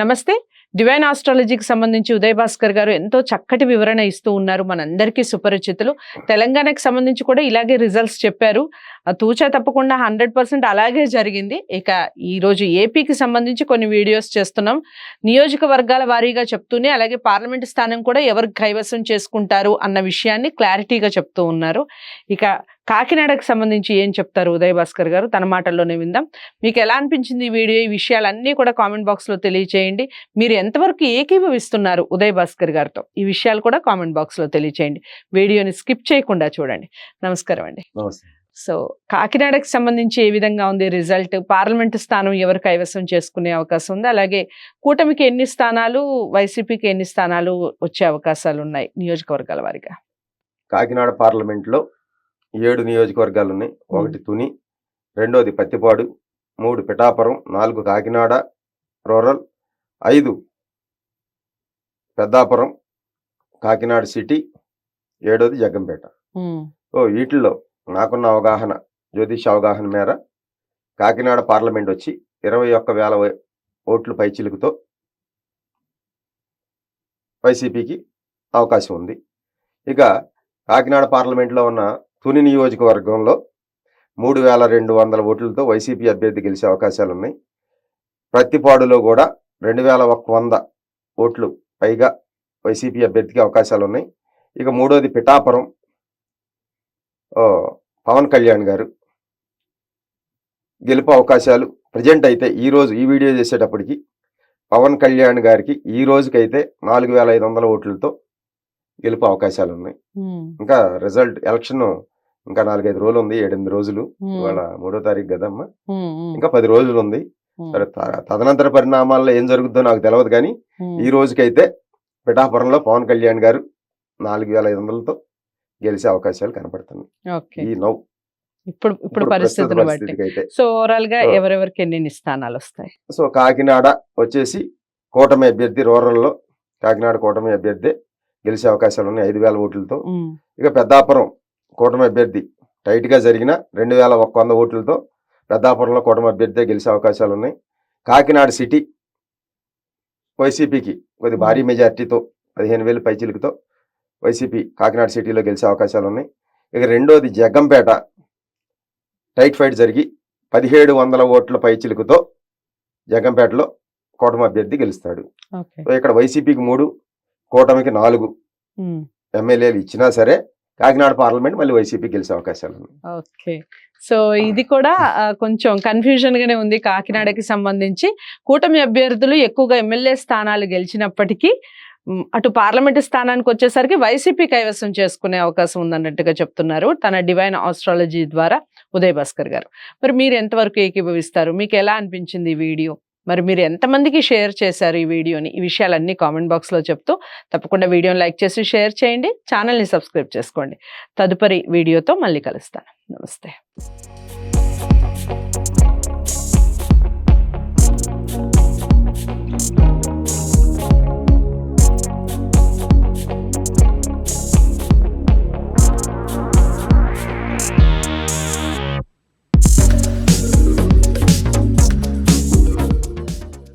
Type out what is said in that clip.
నమస్తే. డివైన్ ఆస్ట్రాలజీకి సంబంధించి ఉదయ్ భాస్కర్ గారు ఎంతో చక్కటి వివరణ ఇస్తూ ఉన్నారు మనందరికీ సుపరిచితులు. తెలంగాణకి సంబంధించి కూడా ఇలాగే రిజల్ట్స్ చెప్పారు. తూచా తప్పకుండా హండ్రెడ్ పర్సెంట్ అలాగే జరిగింది. ఇక ఈరోజు ఏపీకి సంబంధించి కొన్ని వీడియోస్ చేస్తున్నాం. నియోజకవర్గాల వారీగా చెప్తూనే అలాగే పార్లమెంట్ స్థానం కూడా ఎవరు కైవసం చేసుకుంటారు అన్న విషయాన్ని క్లారిటీగా చెప్తూ ఉన్నారు. ఇక కాకినాడకు సంబంధించి ఏం చెప్తారు ఉదయ్ భాస్కర్ గారు? తన మాటల్లోనే విందాం. మీకు ఎలా అనిపించింది ఈ వీడియో? ఈ విషయాలన్నీ కూడా కామెంట్ బాక్స్లో తెలియచేయండి. మీరు ఎంతవరకు ఏకీభవిస్తున్నారు ఉదయ్ భాస్కర్ గారితో? ఈ విషయాలు కూడా కామెంట్ బాక్స్లో తెలియచేయండి. వీడియోని స్కిప్ చేయకుండా చూడండి. నమస్కారం అండి. సో కాకినాడకి సంబంధించి ఏ విధంగా ఉంది రిజల్ట్? పార్లమెంట్ స్థానం ఎవరు కైవసం చేసుకునే అవకాశం ఉంది? అలాగే కూటమికి ఎన్ని స్థానాలు వైసీపీకి ఎన్ని స్థానాలు వచ్చే అవకాశాలు ఉన్నాయి నియోజకవర్గాల వారిగా? కాకినాడ పార్లమెంట్లో ఏడు నియోజకవర్గాలు ఉన్నాయి ఒకటి తుని రెండోది పత్తిపాడు మూడు పిఠాపురం నాలుగు కాకినాడ రూరల్ ఐదు పెద్దాపురం కాకినాడ సిటీ ఏడోది జగ్గంపేట ఓ వీటిల్లో నాకున్న అవగాహన జ్యోతిష అవగాహన మేర కాకినాడ పార్లమెంట్ వచ్చి ఇరవై ఒక్క వేల ఓట్లు పైచిలుకుతో వైసీపీకి అవకాశం ఉంది. ఇక కాకినాడ పార్లమెంట్లో ఉన్న తుని నియోజకవర్గంలో మూడు వేల రెండు వందల ఓట్లతో వైసీపీ అభ్యర్థి గెలిచే అవకాశాలు ఉన్నాయి. ప్రతిపాడులో కూడా రెండు వేల ఒక్క వంద ఓట్లు పైగా వైసీపీ అభ్యర్థికి అవకాశాలు ఉన్నాయి. ఇక మూడోది పిఠాపురం. పవన్ కళ్యాణ్ గారు గెలుపు అవకాశాలు ప్రజెంట్ అయితే ఈ రోజు ఈ వీడియో చేసేటప్పటికి పవన్ కళ్యాణ్ గారికి ఈ రోజుకైతే నాలుగు వేల ఐదు వందల ఓట్లతో గెలుపు అవకాశాలు ఉన్నాయి ఇంకా రిజల్ట్ ఎలక్షన్ ఇంకా నాలుగైదు రోజులు ఉంది ఏడెనిమిది రోజులు ఇవాళ మూడో తారీఖు కదమ్మా. ఇంకా పది రోజులు ఉంది సరే తదనంతర పరిణామాల్లో ఏం జరుగుతుందో నాకు తెలియదు కానీ. ఈ రోజుకైతే పిఠాపురంలో పవన్ కళ్యాణ్ గారు నాలుగు వేల ఐదు వందలతో గెలిచే అవకాశాలు కనపడుతున్నాయి. ఈ నౌ ఇప్పుడు ఇప్పుడు పరిస్థితిని బట్టి. సో ఓవరాల్గా ఎవరెవరికి ఎన్ని స్థానాలు వస్తాయి సో కాకినాడ వచ్చేసి కూటమి అభ్యర్థి రూరల్లో కాకినాడ కూటమి అభ్యర్థి గెలిచే అవకాశాలు ఉన్నాయి ఐదు వేల ఓట్లతో. ఇక పెద్దాపురం కూటమి అభ్యర్థి టైట్గా జరిగిన రెండు వేల ఒక్క వంద ఓట్లతో పెద్దాపురంలో కూటమి అభ్యర్థి గెలిచే అవకాశాలు ఉన్నాయి కాకినాడ సిటీ వైసీపీకి కొద్ది భారీ మెజార్టీతో పదిహేను వేలు పైచిలుకుతో వైసీపీ కాకినాడ సిటీలో గెలిచే అవకాశాలు ఉన్నాయి ఇక రెండోది జగ్గంపేట టైట్ ఫైట్ జరిగి పదిహేడు వందల ఓట్ల పైచిలుకుతో జగ్గంపేటలో కూటమి అభ్యర్థి గెలుస్తాడు. ఇక్కడ వైసీపీకి మూడు కూటమికి నాలుగు ఎమ్మెల్యేలు ఇచ్చినా సరే కాకినాడ పార్లమెంట్ మళ్ళీ వైసీపీ గెలిచే అవకాశాలు ఓకే. సో ఇది కూడా కొంచెం కన్ఫ్యూజన్ గానే ఉంది కాకినాడకి సంబంధించి. కూటమి అభ్యర్థులు ఎక్కువగా ఎమ్మెల్యే స్థానాలు గెలిచినప్పటికీ అటు పార్లమెంట్ స్థానానికి వచ్చేసరికి వైసీపీ కైవసం చేసుకునే అవకాశం ఉందన్నట్టుగా చెప్తున్నారు తన డివైన్ ఆస్ట్రాలజీ ద్వారా ఉదయ్ భాస్కర్ గారు. మరి మీరు ఎంతవరకు ఏకీభవిస్తారు? మీకు ఎలా అనిపించింది ఈ వీడియో? మరి మీరు ఎంతమందికి షేర్ చేశారు ఈ వీడియోని? ఈ విషయాలన్నీ కామెంట్ బాక్స్లో చెప్తూ తప్పకుండా వీడియోని లైక్ చేసి షేర్ చేయండి ఛానల్ని సబ్స్క్రైబ్ చేసుకోండి. తదుపరి వీడియోతో మళ్ళీ కలుస్తాను. నమస్తే.